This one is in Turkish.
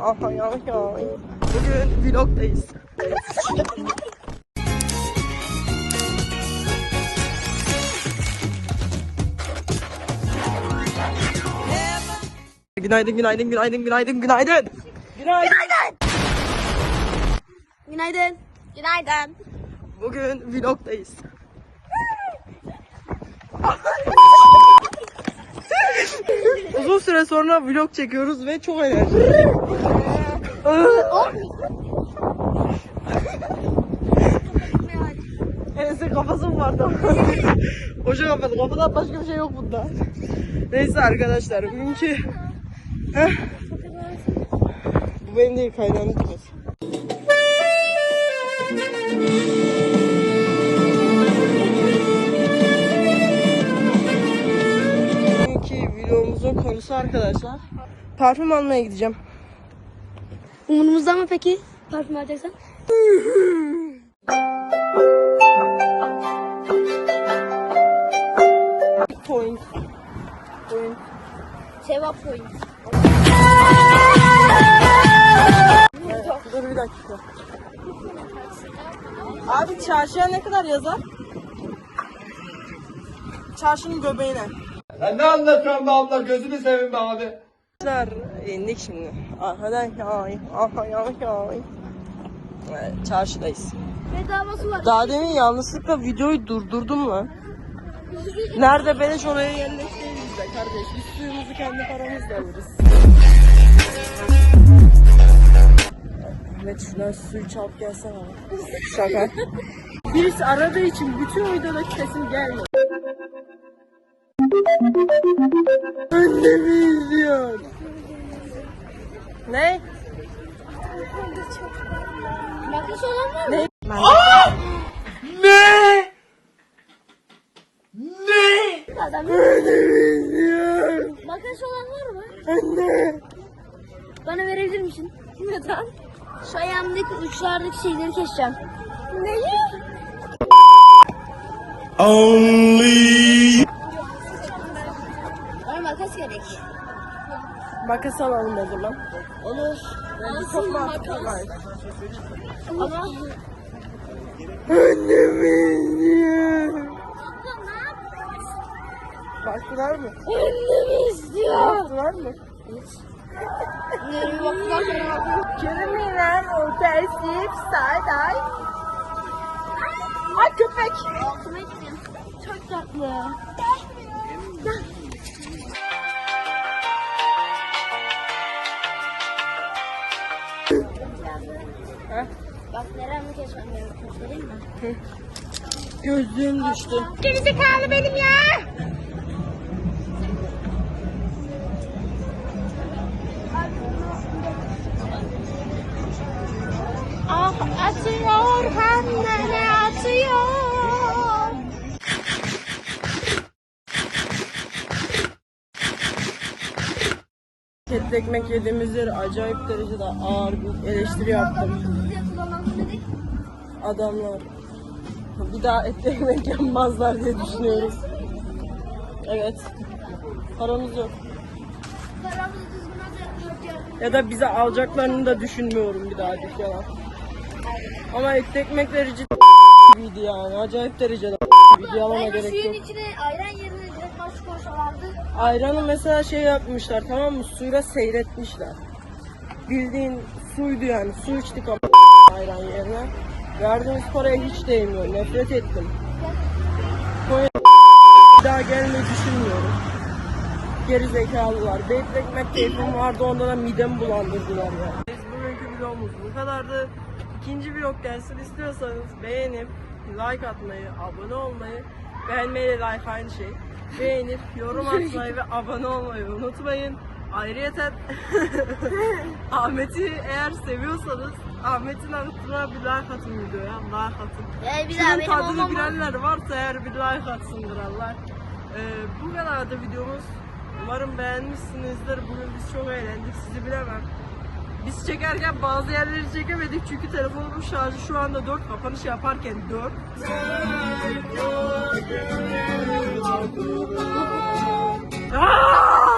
Aha ya ya. Bugün vlogdayız. Günaydın, günaydın, günaydın, günaydın, günaydın. Günaydın. Günaydın. Günaydın. Bugün vlogdayız. Uzun süre sonra vlog çekiyoruz ve çok eğlenceli. Enes'in kafası mı vardı? Boşa kapadı. Kafadan başka bir şey yok bunda. Neyse arkadaşlar bugünkü... Heh. Bu benim değil kaynağını tutmaz. Videomuzun konusu arkadaşlar. Parfüm almaya gideceğim. Umurumuzda mı peki? Parfüm alacaksan. Point. Point. Sevap point. Dur bir dakika. Abi çarşıya ne kadar yazar? Çarşının göbeğine. Ya ne anlatıyorsun be abla gözünü seveyim be abi. Arkadaşlar indik şimdi. Arkadan yay, aha yay yay. Evet, çarşıdayız. Bedavası var. Daha demin yanlışlıkla videoyu durdurdum lan. Nerede beleş oraya yerleştiririz de kardeş. Biz suyumuzu kendi paramızla alırız. Evet şuradan suyu çalıp gelsene abi. Şaka. Birisi aradığı için bütün videodaki sesim gelmiyor. Annemi izliyor. Ne? Makas olan var mı? Ne? Ne? Ne? Adam Annemi izliyor. Makas olan var mı? Anne. Bana verebilir misin? Neden? Şu ayağımdaki uçlardaki şeyleri keseceğim. Neyi? Only Bana makas gerek. Makas alalım o zaman. Olur. Bence çok mantıklı. Ama Annemi izliyor. Baktılar mı? annemi istiyor. Baktılar mı? Sonra Kelimeler otesif sayday. Ay köpek. Çok tatlı. Bak neremi kesmem gerekiyor söyleyeyim mi? Gözlüğüm düştü. Gerizekalı benim ya. Ah atıyor hem de ne atıyor. Etli ekmek yediğimiz yer acayip derecede ağır bir eleştiri yaptım. Adamlar bir daha etli ekmek yapmazlar diye düşünüyoruz. Evet. Paramız yok. Ya da bize alacaklarını da düşünmüyorum bir daha dükkana. Ama etli ekmekleri ciddi yani. Acayip derecede gibiydi. Yalana gerek yok. içine ayran yerine direkt maç koysalardı. Ayranı mesela şey yapmışlar tamam mı? Suyla seyretmişler. Bildiğin suydu yani. Su içtik ama ayran yerine. Verdiğimiz paraya hiç değmiyor. Nefret ettim. Konya daha gelmeyi düşünmüyorum. Geri zekalılar. Beyt ekmek keyfim vardı onda da midem bulandırdılar ya. Biz bugünkü vlogumuz bu kadardı. İkinci vlog gelsin istiyorsanız beğenip like atmayı, abone olmayı, beğenmeyle like aynı şey. Beğenip yorum atmayı ve abone olmayı unutmayın. Ayrıyeten Ahmet'i eğer seviyorsanız Ahmet'in anıtına bir like atın videoya. Like atın. Ee, bir benim tadını bilenler varsa eğer bir like atsındır Allah. Ee, bu kadar da videomuz. Umarım beğenmişsinizdir. Bugün biz çok eğlendik. Sizi bilemem. Biz çekerken bazı yerleri çekemedik çünkü telefonumun şarjı şu anda 4 kapanış yaparken 4. Aa!